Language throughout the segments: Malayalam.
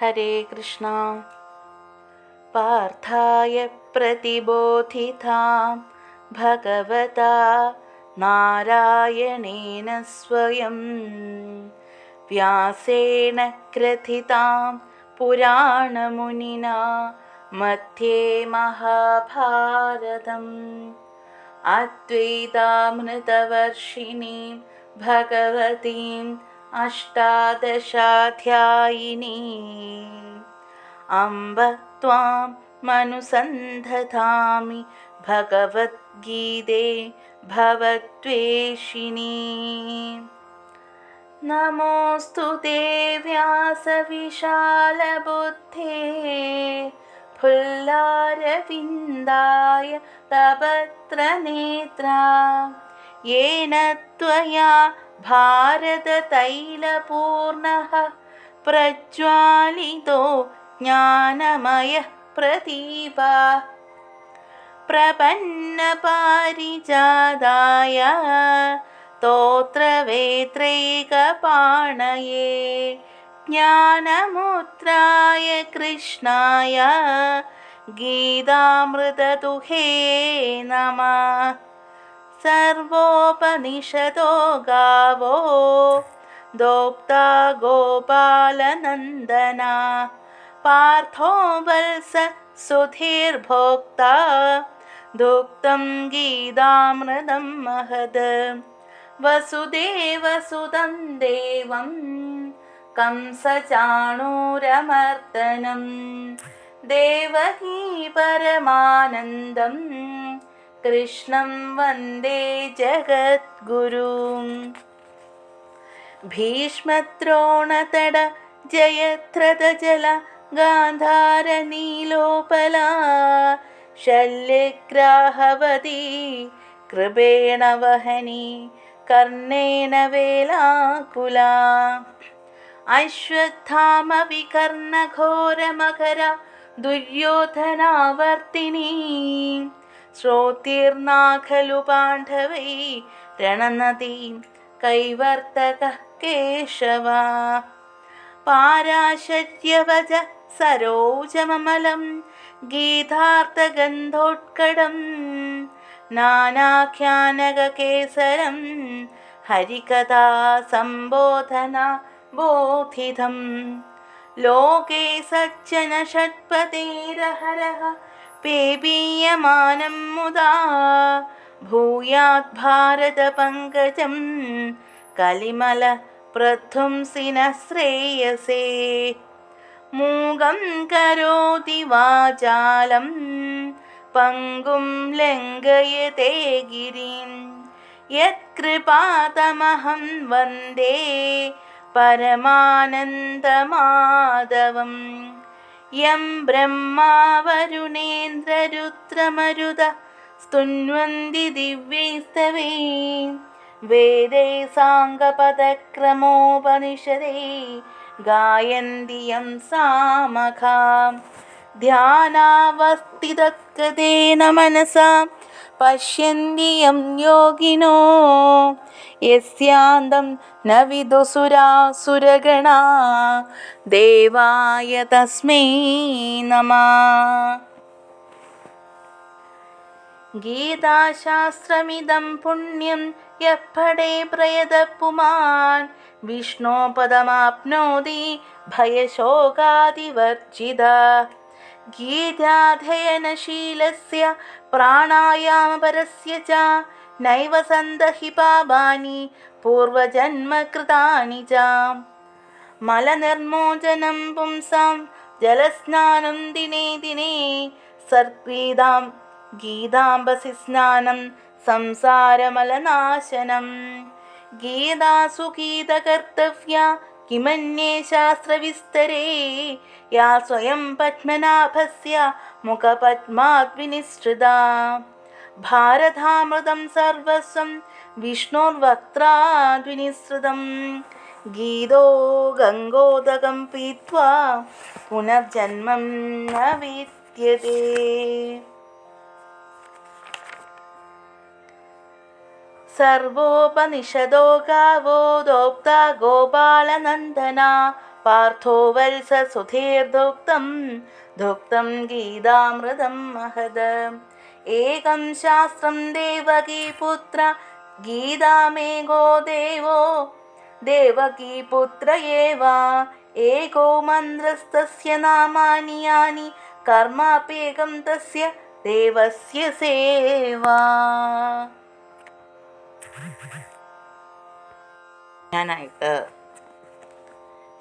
हरे कृष्णा। पार्थाय प्रतिबोधिता भगवता नारायणेन स्वयं। व्यासेन क्रथितां पुराणमुनिना मध्ये महाभारतम्। अद्वैतामृतवर्षिणीं भगवतीं अष्टादशाध्यायिनीम् अम्ब त्वां मनुसन्धतामि भगवद्गीते भवद्वेषिणी। नमोऽस्तु ते व्यासविशालबुद्धे। फुल्लारविन्दाय तपत्रनेत्रा। येन त्वया भारततैलपूर्णः प्रज्वालितो ज्ञानमयः प्रदीपा। प्रपन्नपारिजादाय स्तोत्रवेत्रैकपाणये ज्ञानमुद्राय कृष्णाय गीतामृतदुहे नमः सर्वोपनिषदो गावो दोक्ता गोपालनन्दना पार्थो वल्स सुधीर्भोक्ता दुक्तं गीतामृतं महद वसुदेवसुतं देवं कंसचाणूरमर्दनं देवकी परमानन्दम् कृष्णं वन्दे जगद्गुरुम् भीष्मद्रोणतड जयत्रतजल गान्धारनीलोपला शल्यग्राहवती कृपेण वहनी कर्णेन वेलाकुला अश्वत्थामविकर्णघोरमकर दुर्योधनावर्तिनी ശ്രോതീർണാ ഖലു പാണ്ഡവൈ രണനദീം കൈവർത്തക കേശവ. പാരാശര്യവജ സരോജമമലം ഗീതാർത്ഥഗന്ധോത്കടം നാനാഖ്യാനകേസരം ഹരികഥാ സംബോധന ബോധിതം. ലോകേ സജ്ജന ഷട്പതേരഹരഹ പേപീയമാനം മുതാ. ഭൂയാത് ഭാരത പങ്കജം കലിമല പ്രധ്വംസിന ശ്രേയസേ. മൂകം കരോതി വാചാലം പങ്കും ലംഘയത്തെ ഗിരിം. യത്കൃപാതമഹം വന്ദേ പരമാനന്ദമാധവം. യം ബ്രഹ്മാവരുണേന്ദ്രരുദ്രമരുത സ്തുന്വന്തി ദിവ്യൈസ്തവേ. വേദൈ സാംഗപദക്രമോപനിഷദൈ. ഗായന്തി യം സാമഘാം ധ്യാനാവസ്ഥിതകൃതേന മനസാം. പശ്യന്തി യം യോഗിനോ? യസ്യാന്തം ന വിദുസുരാസുരഗണ ദേവായ തസ്മൈ നമ. ഗീതാശാസ്ത്രമിതം പുണ്യം യപ്പടേ പ്രയത പുമാൻ വിഷ്ണോ പദമാപ്നോതി ഭയശോകാദിവർജിത ഗീതാധയനശീലസ്യ പ്രാണായാമപരസ്യ ച നൈവ സന്തഹി പാപാനി പൂർവജന്മകൃതാനി ച മലനിർമോചനം പുംസാം ജലസ്നാനം ദിനേ ദിനേ സർഗീതാം ഗീതാംബസി സ്നാനം സംസാരമലനാശനം ഗീതാസു ഗീതകർത്തവ്യ किमन्ये शास्त्रविस्तरे या स्वयं पद्मनाभस्य मुखपद्मात् विनिसृता भारतामृतं सर्वस्वं विष्णोर्वक्त्राद्विनिसृतं गीतो गङ्गोदकं पीत्वा पुनर्जन्मं न विद्यते सर्वोपनिषदो गावोदोक्ता गोपालनन्दना पार्थो वल्स सुधेर्धोक्तं दोक्तं गीतामृदं महदम् एकं शास्त्रं देवकीपुत्र गीतामे गो देवो देवकीपुत्र एव। एको मन्द्रस्तस्य नामानि यानि कर्माप्य तस्य देवस्य सेवा। ഞാനായിട്ട്.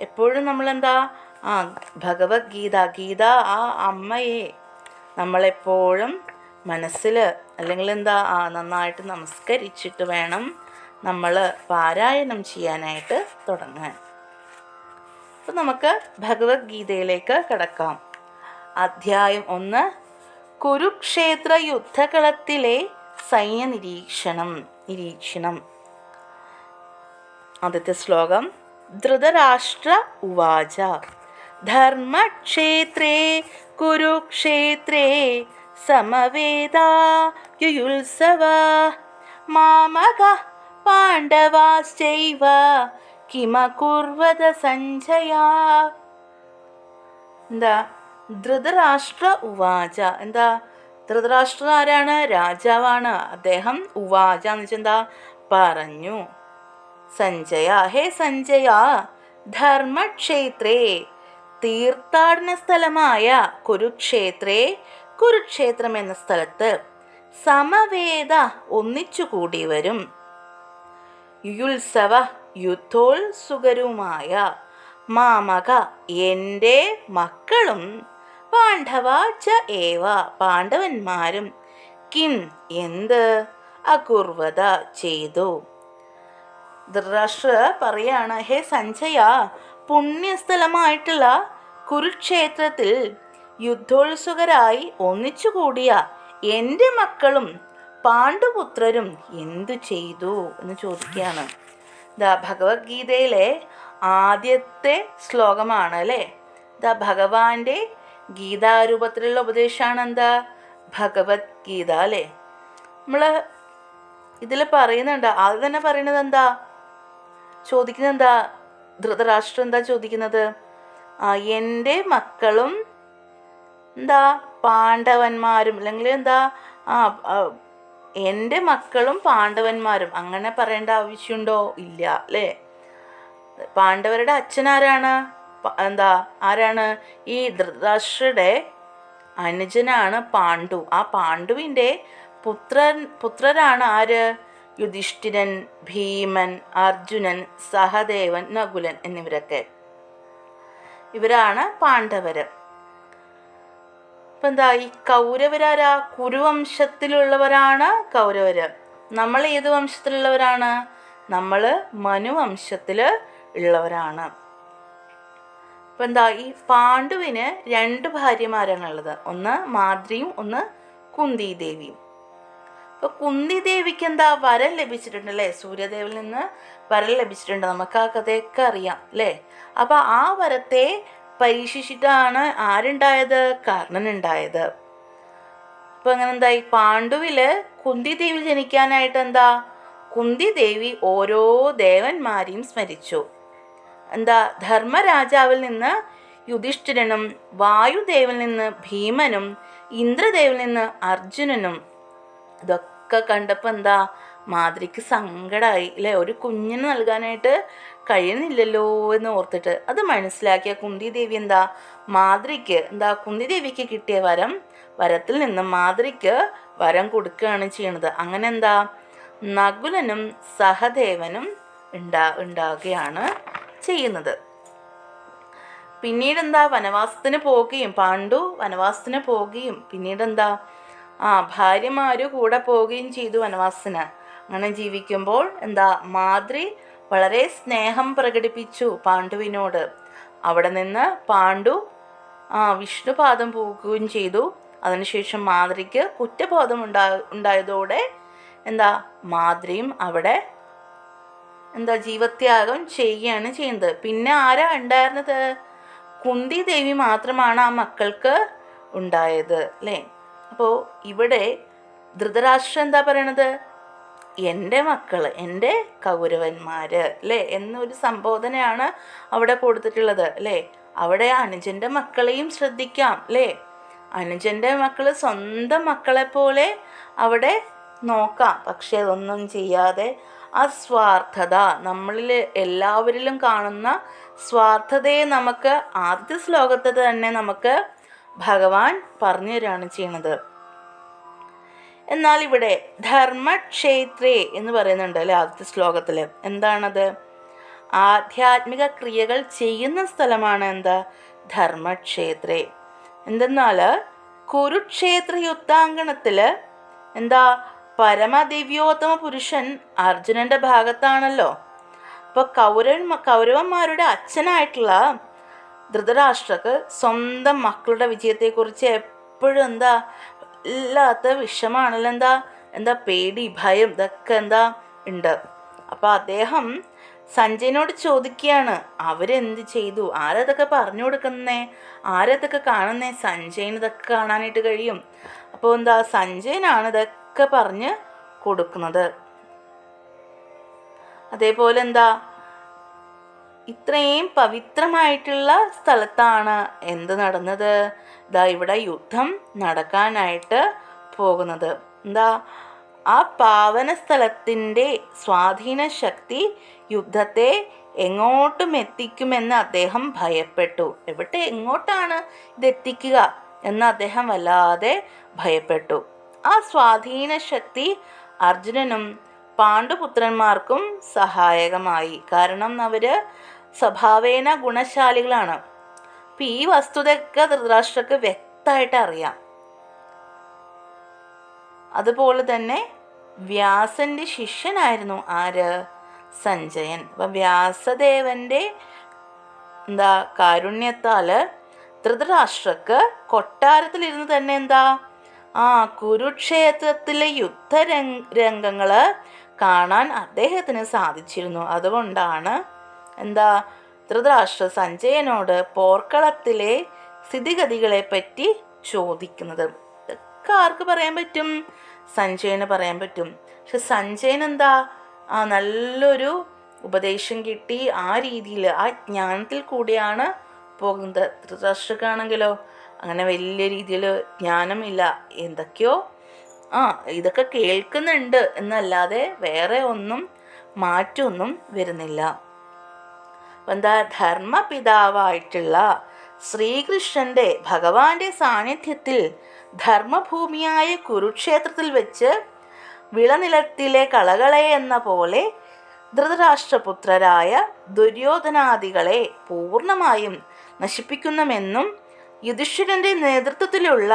എപ്പോഴും നമ്മളെന്താ? ആ ഭഗവത്ഗീത ഗീത ആ അമ്മയെ നമ്മളെപ്പോഴും മനസ്സിൽ അല്ലെങ്കിൽ എന്താ? ആ നന്നായിട്ട് നമസ്കരിച്ചിട്ട് വേണം നമ്മൾ പാരായണം ചെയ്യാനായിട്ട് തുടങ്ങാൻ. അപ്പം നമുക്ക് ഭഗവത്ഗീതയിലേക്ക് കിടക്കാം. അധ്യായം ഒന്ന്. കുരുക്ഷേത്ര യുദ്ധകളത്തിലെ സൈന്യ നിരീക്ഷണം. നിരീക്ഷണം ആദ്യത്തെ ശ്ലോകം. ധൃതരാഷ്ട്ര ഉവാച. ധർമ്മക്ഷേത്രേ കുരുക്ഷേത്രേ സമവേദാ യുയുത്സവ. മാമക പാണ്ഡവാശ്ചൈവ കിമകുർവത സഞ്ജയ. എന്താ? ധൃതരാഷ്ട്ര ഉവാച. എന്താ? ധൃതരാഷ്ട്ര ആരാണ് രാജാവാണ് അദ്ദേഹം. ഉവാച എന്ന് വെച്ചാൽ എന്താ? പറഞ്ഞു. സഞ്ജയ ഹേ സഞ്ജയ ധർമ്മക്ഷേത്രേ തീർത്ഥാടന സ്ഥലമായ കുരുക്ഷേത്രേ കുരുക്ഷേത്രം എന്ന സ്ഥലത്ത് സമവേദ ഒന്നിച്ചുകൂടി വരും. യുത്സവ യുദ്ധോത്സുകരുമായ മാമക എന്റെ മക്കളും പാണ്ഡവ ച ഏവ പാണ്ഡവന്മാരും. കിം എന്ത്? അകുർവത ചെയ്തു. ധൃതരാഷ്ട്ര പറയാണ് ഹേ സഞ്ജയ പുണ്യസ്ഥലമായിട്ടുള്ള കുരുക്ഷേത്രത്തിൽ യുദ്ധോത്സുകരായി ഒന്നിച്ചുകൂടിയ എന്റെ മക്കളും പാണ്ഡുപുത്രരും എന്തു ചെയ്തു? എന്ന് ചോദിക്കുകയാണ്. ദാ ഭഗവത്ഗീതയിലെ ആദ്യത്തെ ശ്ലോകമാണ് അല്ലേ? ദാ ഭഗവാന്റെ ഗീതാരൂപത്തിലുള്ള ഉപദേശമാണ് എന്താ ഭഗവത്ഗീത അല്ലേ? നമ്മൾ ഇതിൽ പറയുന്നുണ്ട്. അത് തന്നെ പറയുന്നത് എന്താ ചോദിക്കുന്നത് എന്താ ധൃതരാഷ്ട്രം എന്താ ചോദിക്കുന്നത് എന്റെ മക്കളും എന്താ? പാണ്ഡവന്മാരും അല്ലെങ്കിൽ എന്താ? ആ എന്റെ മക്കളും പാണ്ഡവന്മാരും അങ്ങനെ പറയേണ്ട ആവശ്യമുണ്ടോ? ഇല്ല അല്ലേ? പാണ്ഡവരുടെ അച്ഛൻ ആരാണ് എന്താ ആരാണ്? ഈ ധൃതരാഷ്ട്രയുടെ അനുജനാണ് പാണ്ഡു. ആ പാണ്ഡുവിന്റെ പുത്രൻ പുത്രരാണ് ആര്? യുധിഷ്ഠിരൻ ഭീമൻ അർജുനൻ സഹദേവൻ നകുലൻ എന്നിവരൊക്കെ. ഇവരാണ് പാണ്ഡവര്. ഇപ്പം എന്താ ഈ കൗരവരാരാ? കുരുവംശത്തിലുള്ളവരാണ് കൗരവര്. നമ്മൾ ഏത് വംശത്തിലുള്ളവരാണ്? നമ്മൾ മനുവംശത്തിൽ ഉള്ളവരാണ്. ഇപ്പം എന്താ ഈ പാണ്ഡുവിന് രണ്ട് ഭാര്യമാരാണുള്ളത്. ഒന്ന് മാദ്രിയും ഒന്ന് കുന്തി ദേവിയും ഇപ്പൊ കുന്തി ദേവിക്ക് എന്താ വരം ലഭിച്ചിട്ടുണ്ട് അല്ലേ? സൂര്യദേവിൽ നിന്ന് വരം ലഭിച്ചിട്ടുണ്ട്. നമുക്ക് ആ കഥയൊക്കെ അറിയാം അല്ലേ? അപ്പൊ ആ വരത്തെ പരീക്ഷിച്ചിട്ടാണ് ആരുണ്ടായത്? കർണൻ ഉണ്ടായത് അപ്പൊ അങ്ങനെ എന്തായി പാണ്ഡുവിൽ കുന്തി ദേവി ജനിക്കാനായിട്ട് എന്താ? കുന്തി ദേവി ഓരോ ദേവന്മാരെയും സ്മരിച്ചു. എന്താ ധർമ്മരാജാവിൽ നിന്ന് യുധിഷ്ഠിരനും വായുദേവിൽ നിന്ന് ഭീമനും ഇന്ദ്രദേവിൽ നിന്ന് അർജുനനും ഇതൊക്കെ കണ്ടപ്പോൾ എന്താ മാതിരിക്ക് സങ്കടമായി അല്ലേ ഒരു കുഞ്ഞിന് നൽകാനായിട്ട് കഴിയുന്നില്ലല്ലോ എന്ന് ഓർത്തിട്ട് അത് മനസ്സിലാക്കിയ കുന്തി ദേവി എന്താ മാതൃക്ക് എന്താ കുന്തി ദേവിക്ക് കിട്ടിയ വരം വരത്തിൽ നിന്ന് മാതൃക്ക് വരം കൊടുക്കുകയാണ് ചെയ്യണത്. അങ്ങനെ എന്താ നകുലനും സഹദേവനും ഉണ്ടാ ഉണ്ടാകുകയാണ് ചെയ്യുന്നത്. പിന്നീട് എന്താ വനവാസത്തിന് പോവുകയും പാണ്ഡു വനവാസത്തിന് പോവുകയും പിന്നീട് എന്താ ആ ഭാര്യമാര് കൂടെ പോവുകയും ചെയ്തു വനവാസത്തിന്. അങ്ങനെ ജീവിക്കുമ്പോൾ എന്താ? മാതൃ വളരെ സ്നേഹം പ്രകടിപ്പിച്ചു പാണ്ഡുവിനോട്. അവിടെ നിന്ന് പാണ്ഡു ആ വിഷ്ണുപാദം പോകുകയും ചെയ്തു. അതിനുശേഷം മാതൃക്ക് കുറ്റബോധം ഉണ്ടാ ഉണ്ടായതോടെ എന്താ? മാതൃയും അവിടെ എന്താ ജീവത്യാഗം ചെയ്യുകയാണ് ചെയ്യുന്നത്. പിന്നെ ആരാ ഉണ്ടായിരുന്നത്? കുന്തി ദേവി മാത്രമാണ് ആ മക്കൾക്ക് ഉണ്ടായത് അല്ലേ? അപ്പോൾ ഇവിടെ ധൃതരാഷ്ട്രം എന്താ പറയണത്? എന്റെ മക്കൾ എന്റെ കൗരവന്മാർ അല്ലേ? എന്നൊരു സംബോധനയാണ് അവിടെ കൊടുത്തിട്ടുള്ളത് അല്ലേ? അവിടെ അനുജന്റെ മക്കളെയും ശ്രദ്ധിക്കാം അല്ലേ? അനുജന്റെ മക്കൾ സ്വന്തം മക്കളെ പോലെ അവിടെ നോക്കാം. പക്ഷെ അതൊന്നും ചെയ്യാതെ ആ സ്വാർത്ഥത നമ്മളിൽ എല്ലാവരിലും കാണുന്ന സ്വാർത്ഥതയെ നമുക്ക് ആദ്യ ശ്ലോകത്തിൽ തന്നെ നമുക്ക് ഭഗവാൻ പറഞ്ഞു തരികയാണ് ചെയ്യുന്നത് എന്നാൽ ഇവിടെ ധർമ്മക്ഷേത്രേ എന്ന് പറയുന്നുണ്ട് അല്ലെ ആദ്യത്തെ ശ്ലോകത്തിൽ എന്താണത്? ആധ്യാത്മിക ക്രിയകൾ ചെയ്യുന്ന സ്ഥലമാണ് എന്താ? ധർമ്മക്ഷേത്രേ. എന്തെന്നാൽ കുരുക്ഷേത്ര യുദ്ധാങ്കണത്തിൽ എന്താ? പരമദിവ്യോത്തമ പുരുഷൻ അർജുനന്റെ ഭാഗത്താണല്ലോ. അപ്പോൾ കൗരവൻ കൗരവന്മാരുടെ അച്ഛനായിട്ടുള്ള ധൃതരാഷ്ട്രക്ക് സ്വന്തം മക്കളുടെ വിജയത്തെക്കുറിച്ച് എപ്പോഴും എന്താ ഇല്ലാത്ത വിഷമാണല്ലോ. എന്താ എന്താ പേടി ഭയം ഇതൊക്കെ എന്താ ഉണ്ട്. അപ്പോൾ അദ്ദേഹം സഞ്ജയനോട് ചോദിക്കുകയാണ് അവരെന്ത് ചെയ്തു? ആരതൊക്കെ പറഞ്ഞു കൊടുക്കുന്നേ? ആരതൊക്കെ കാണുന്നേ? സഞ്ജയന് ഇതൊക്കെ കാണാനായിട്ട് കഴിയും. അപ്പോൾ എന്താ സഞ്ജയനാണ് ഇതൊക്കെ പറഞ്ഞ് കൊടുക്കുന്നത്. അതേപോലെ എന്താ? ഇത്രയും പവിത്രമായിട്ടുള്ള സ്ഥലത്താണ് എന്ത് നടന്നത്? ഇതാ ഇവിടെ യുദ്ധം നടക്കാനായിട്ട് പോകുന്നത്. എന്താ? ആ പാവന സ്ഥലത്തിന്റെ സ്വാധീന ശക്തി യുദ്ധത്തെ എങ്ങോട്ടും എത്തിക്കുമെന്ന് അദ്ദേഹം ഭയപ്പെട്ടു. എവിടെ എങ്ങോട്ടാണ് ഇത് എത്തിക്കുക എന്ന് അദ്ദേഹം വല്ലാതെ ഭയപ്പെട്ടു. ആ സ്വാധീന ശക്തി അർജുനനും പാണ്ഡുപുത്രന്മാർക്കും സഹായകമായി. കാരണം അവർ സ്വഭാവേന ഗുണശാലികളാണ്. അപ്പം ഈ വസ്തുതയൊക്കെ ധൃതരാഷ്ട്രക്ക് വ്യക്തമായിട്ട് അറിയാം. അതുപോലെ തന്നെ വ്യാസന്റെ ശിഷ്യനായിരുന്നു ആര്? സഞ്ജയൻ. അപ്പം വ്യാസദേവന്റെ എന്താ കാരുണ്യത്താൽ ധൃതരാഷ്ട്രക്ക് കൊട്ടാരത്തിലിരുന്ന് തന്നെ എന്താ ആ കുരുക്ഷേത്രത്തിലെ യുദ്ധരംഗ രംഗങ്ങൾ കാണാൻ അദ്ദേഹത്തിന് സാധിച്ചിരുന്നു. അതുകൊണ്ടാണ് എന്താ ധൃതരാഷ്ട്ര സഞ്ജയനോട് പോർക്കളത്തിലെ സ്ഥിതിഗതികളെ പറ്റി ചോദിക്കുന്നത്. ഇതൊക്കെ ആർക്ക് പറയാൻ പറ്റും? സഞ്ജയന് പറയാൻ പറ്റും. പക്ഷെ സഞ്ജയൻ എന്താ ആ നല്ലൊരു ഉപദേശം കിട്ടി ആ രീതിയിൽ ആ ജ്ഞാനത്തിൽ കൂടിയാണ് പോകുന്നത്. ധൃതരാഷ്ട്രക്കാണെങ്കിലോ അങ്ങനെ വലിയ രീതിയിൽ ജ്ഞാനമില്ല. എന്തൊക്കെയോ? ആ ഇതൊക്കെ കേൾക്കുന്നുണ്ട്. എന്നല്ലാതെ വേറെ ഒന്നും മാറ്റമൊന്നും വരുന്നില്ല. എന്താ? ധർമ്മപിതാവായിട്ടുള്ള ശ്രീകൃഷ്ണന്റെ ഭഗവാന്റെ സാന്നിധ്യത്തിൽ ധർമ്മഭൂമിയായ കുരുക്ഷേത്രത്തിൽ വെച്ച് വിളനിലത്തിലെ കളകളെ എന്ന പോലെ ധൃതരാഷ്ട്രപുത്രരായ ദുര്യോധനാദികളെ പൂർണമായും നശിപ്പിക്കുന്നുമെന്നും യുധിഷ്ഠിരന്റെ നേതൃത്വത്തിലുള്ള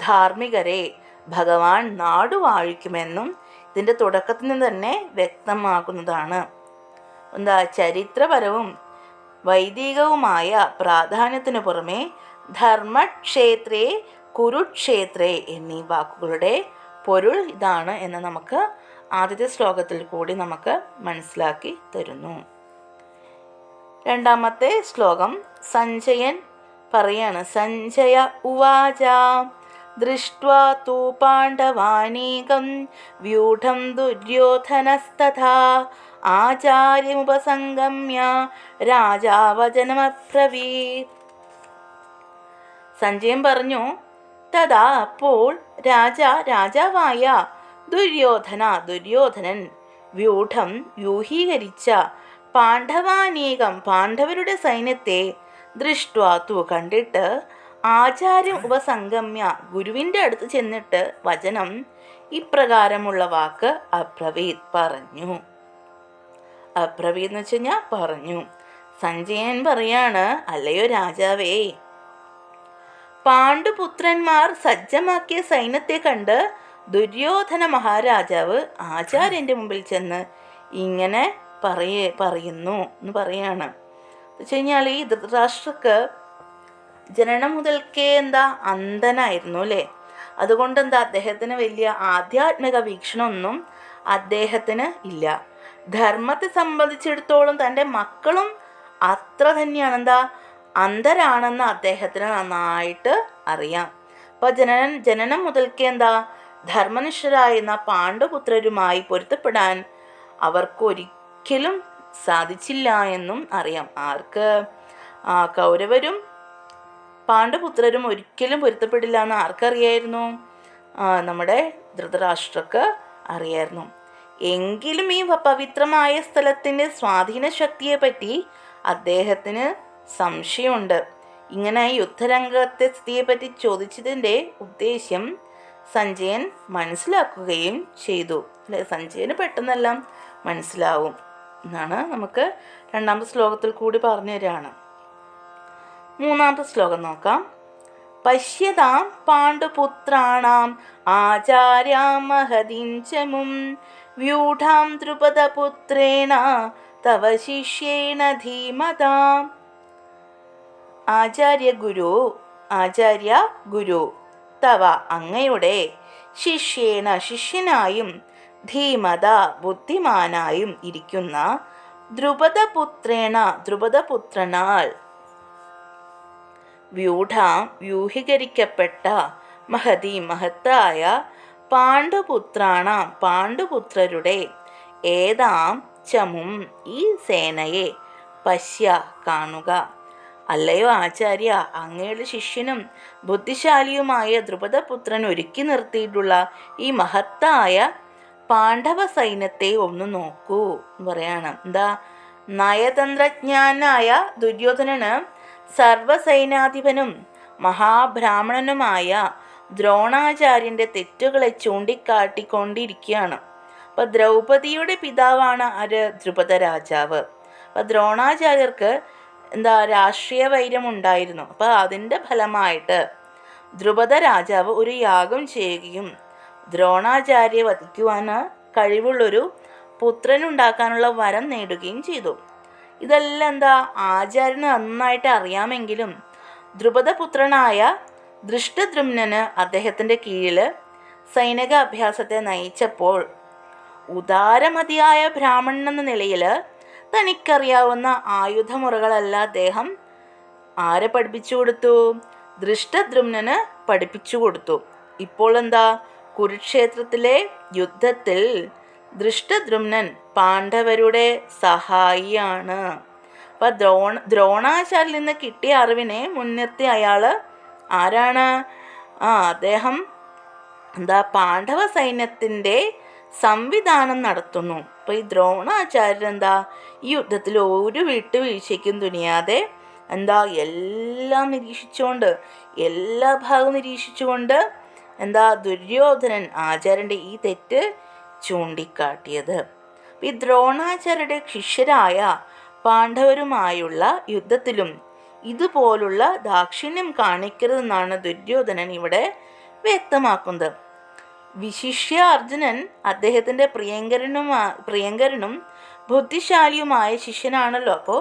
ധാർമ്മികരെ ഭഗവാൻ നാടുവാഴിക്കുമെന്നും ഇതിന്റെ തുടക്കത്തിൽ നിന്ന് തന്നെ വ്യക്തമാകുന്നതാണ്. എന്താ ചരിത്രപരവും വൈദികവുമായ പ്രാധാന്യത്തിന് പുറമെ ധർമ്മക്ഷേത്രേ കുരുക്ഷേത്രേ എന്നീ വാക്കുകളുടെ പൊരുൾ ഇതാണ് എന്ന് നമുക്ക് ആദ്യത്തെ ശ്ലോകത്തിൽ കൂടി നമുക്ക് മനസ്സിലാക്കി തരുന്നു. രണ്ടാമത്തെ ശ്ലോകം സഞ്ജയൻ പറയാണ് സഞ്ജയ ഉവാച ദൃഷ്ട്വാ പാണ്ഡവാനീകം വ്യൂഢം ദുര്യോധനസ്തഥാ ആചാര്യമുപസംഗമ്യ രാജാവചനമബ്രവീത് സഞ്ജയൻ പറഞ്ഞു തഥാ അപ്പോൾ രാജ രാജാവായ ദുര്യോധന ദുര്യോധനൻ വ്യൂഢം വ്യൂഹീകരിച്ച പാണ്ഡവാനേകം പാണ്ഡവരുടെ സൈന്യത്തെ ദൃഷ്ട്വാത്തു കണ്ടിട്ട് ആചാര്യം ഉപസംഗമ്യ ഗുരുവിന്റെ അടുത്ത് ചെന്നിട്ട് വചനം ഇപ്രകാരമുള്ള വാക്ക് അപ്രവീത് പറഞ്ഞു. അബ്രവീത് എന്ന് വെച്ച് കഴിഞ്ഞാൽ പറഞ്ഞു. സഞ്ജയൻ പറയാണ് അല്ലയോ രാജാവേ പാണ്ഡുപുത്രന്മാർ സജ്ജമാക്കിയ സൈന്യത്തെ കണ്ട് ദുര്യോധന മഹാരാജാവ് ആചാര്യന്റെ മുമ്പിൽ ചെന്ന് ഇങ്ങനെ പറയേ പറയുന്നു എന്ന് പറയാണ്. കഴിഞ്ഞാൽ ഈ ധൃതരാഷ്ട്രക്ക് ജനനം മുതൽക്കേ എന്താ അന്ധനായിരുന്നു അല്ലേ? അതുകൊണ്ട് എന്താ അദ്ദേഹത്തിന് വലിയ ആധ്യാത്മിക വീക്ഷണമൊന്നും അദ്ദേഹത്തിന് ഇല്ല. ധർമ്മത്തെ സംബന്ധിച്ചിടത്തോളം തന്റെ മക്കളും അത്ര തന്നെയാണ് എന്താ അന്ധരാണെന്ന് അദ്ദേഹത്തിന് നന്നായിട്ട് അറിയാം. അപ്പോൾ ജനനം ജനനം മുതൽക്കേ എന്താ ധർമ്മനിഷ്ഠരായിരുന്ന പാണ്ഡുപുത്രരുമായി പൊരുത്തപ്പെടാൻ അവർക്കൊരിക്കലും സാധിച്ചില്ല എന്നും അറിയാം. ആർക്ക്? ആ കൗരവരും പാണ്ഡുപുത്രരും ഒരിക്കലും പൊരുത്തപ്പെടില്ല എന്ന് ആർക്കറിയായിരുന്നു? നമ്മുടെ ധൃതരാഷ്ട്രക്ക് അറിയായിരുന്നു. എങ്കിലും ഈ പവിത്രമായ സ്ഥലത്തിന്റെ സ്വാധീന ശക്തിയെ പറ്റി അദ്ദേഹത്തിന് സംശയമുണ്ട്. ഇങ്ങനെ യുദ്ധരംഗത്തെ സ്ഥിതിയെപ്പറ്റി ചോദിച്ചതിന്റെ ഉദ്ദേശ്യം സഞ്ജയൻ മനസ്സിലാക്കുകയും ചെയ്തു. അല്ലെ? സഞ്ജയന് പെട്ടെന്നെല്ലാം മനസ്സിലാവും. എന്നാണ് നമുക്ക് രണ്ടാമത്തെ ശ്ലോകത്തിൽ കൂടി പറഞ്ഞു തരികയാണ്. മൂന്നാമത്തെ ശ്ലോകം നോക്കാം. പശ്യതാം പാണ്ഡുപുത്രാണാം ആചാര്യാം മഹദിഞ്ചമും വ്യൂഢാം ദ്രുപദപുത്രേണ തവ ശിഷ്യേണ ധീമതാം. ആചാര്യ ഗുരു ആചാര്യ ഗുരു തവ അങ്ങയുടെ ശിഷ്യേണ ശിഷ്യനായും ധീമത ബുദ്ധിമാനായും ഇരിക്കുന്ന ദ്രുപദപുത്രേണ ദ്രുപദപുത്രനാൽ വ്യൂഢ വ്യൂഹീകരിക്കപ്പെട്ട മഹതി മഹത്തായ പാണ്ഡുപുത്രാണ പാണ്ഡുപുത്രരുടെ ഏതാം ചമും ഈ സേനയെ പശ്യ കാണുക. അല്ലയോ ആചാര്യ അങ്ങയുടെ ശിഷ്യനും ബുദ്ധിശാലിയുമായ ദ്രുപദപുത്രൻ ഒരുക്കി നിർത്തിയിട്ടുള്ള ഈ മഹത്തായ പാണ്ഡവ സൈന്യത്തെ ഒന്ന് നോക്കൂ എന്ന് പറയാണ്. എന്താ? നയതന്ത്രജ്ഞാനായ ദുര്യോധനന് സർവസൈനാധിപനും മഹാബ്രാഹ്മണനുമായ ദ്രോണാചാര്യന്റെ തെറ്റുകളെ ചൂണ്ടിക്കാട്ടിക്കൊണ്ടിരിക്കുകയാണ്. അപ്പൊ ദ്രൗപദിയുടെ പിതാവാണ് ആര്? ദ്രുപദ രാജാവ് അപ്പൊ ദ്രോണാചാര്യർക്ക് എന്താ? രാഷ്ട്രീയ വൈരം ഉണ്ടായിരുന്നു. അപ്പൊ അതിന്റെ ഫലമായിട്ട് ദ്രുപദ രാജാവ് ഒരു യാഗം ചെയ്യുകയും ദ്രോണാചാര്യെ വധിക്കുവാന് കഴിവുള്ളൊരു പുത്രനുണ്ടാക്കാനുള്ള വരം നേടുകയും ചെയ്തു. ഇതെല്ലാം എന്താ ആചാര്യന് നന്നായിട്ട് അറിയാമെങ്കിലും ദ്രുപദപുത്രനായ ദൃഷ്ടദ്രുമ്നന് അദ്ദേഹത്തിന്റെ കീഴിൽ സൈനിക അഭ്യാസത്തെ നയിച്ചപ്പോൾ ഉദാരമതിയായ ബ്രാഹ്മണൻ എന്ന നിലയിൽ തനിക്കറിയാവുന്ന ആയുധമുറകളല്ല അദ്ദേഹം ആരെ പഠിപ്പിച്ചു കൊടുത്തു? ദൃഷ്ടദ്രുമ്നന് പഠിപ്പിച്ചു കൊടുത്തു. ഇപ്പോൾ എന്താ കുരുക്ഷേത്രത്തിലെ യുദ്ധത്തിൽ ദൃഷ്ടദ്രുമ്നൻ പാണ്ഡവരുടെ സഹായിയാണ്. അപ്പൊ ദ്രോണ ദ്രോണാചാര്യൽ നിന്ന് കിട്ടിയ അറിവിനെ മുൻനിർത്തി അയാൾ ആരാണ്? ആ അദ്ദേഹം എന്താ പാണ്ഡവ സൈന്യത്തിന്റെ സംവിധാനം നടത്തുന്നു. അപ്പോൾ ഈ ദ്രോണാചാര്യർ എന്താ? ഈ യുദ്ധത്തിൽ ഒരു വിട്ടുവീഴ്ചയ്ക്കും തുനിയാതെ എന്താ എല്ലാം നിരീക്ഷിച്ചുകൊണ്ട് എല്ലാ ഭാഗവും നിരീക്ഷിച്ചുകൊണ്ട് എന്താ ദുര്യോധനൻ ആചാര്യന്റെ ഈ തെറ്റ് ചൂണ്ടിക്കാട്ടിയത്? ഈ ദ്രോണാചാര്യരുടെ ശിഷ്യരായ പാണ്ഡവരുമായുള്ള യുദ്ധത്തിലും ഇതുപോലുള്ള ദാക്ഷിണ്യം കാണിക്കരുതെന്നാണ് ദുര്യോധനൻ ഇവിടെ വ്യക്തമാക്കുന്നത്. വിശിഷ്യ അർജുനൻ അദ്ദേഹത്തിന്റെ പ്രിയങ്കരനും പ്രിയങ്കരനും ബുദ്ധിശാലിയുമായ ശിഷ്യനാണല്ലോ. അപ്പോൾ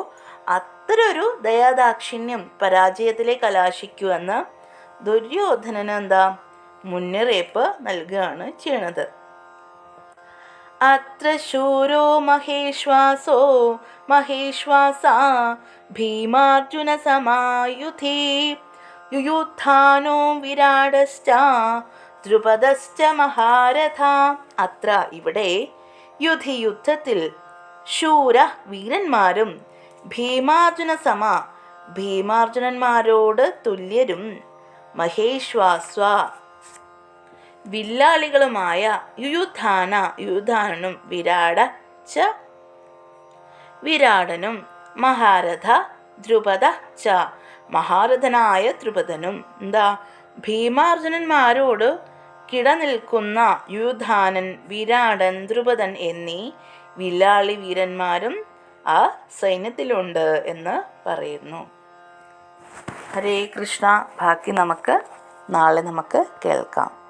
അത്തരൊരു ദയാദാക്ഷിണ്യം പരാജയത്തിലെ കലാശിക്കുമെന്ന് ദുര്യോധനന് എന്താ മുന്നറിയിപ്പ് നൽകുകയാണ് ചെയ്യണത്. അത്ര ശൂരോ മഹേശ്വാസോ മഹേശ്വാസ ഭീമാർജുന സമായുധി യുയുത്ഥാനോ വിരാടശ്ച ദ്രുപദശ്ച മഹാരഥ. അത്ര ഇവിടെ യുധി യുദ്ധത്തിൽ ശൂര വീരന്മാരും ഭീമാർജുന സമ ഭീമാർജുനന്മാരോട് തുല്യരും. മഹേശ്വാസ്വ. വില്ലാളികളുമായ യുയുധാന യുയുധാനനും വിരാട ച വിരാടനും മഹാരഥ ദ്രുപദ ച മഹാരഥനായ ദ്രുപദനും. എന്താ? ഭീമാർജുനന്മാരോട് കിടനിൽക്കുന്ന യുധാനൻ വിരാടൻ ദ്രുപദൻ എന്നീ വില്ലാളി വീരന്മാരും ആ സൈന്യത്തിലുണ്ട് എന്ന് പറയുന്നു. ഹരേ കൃഷ്ണ. ബാക്കി നമുക്ക് നാളെ നമുക്ക് കേൾക്കാം.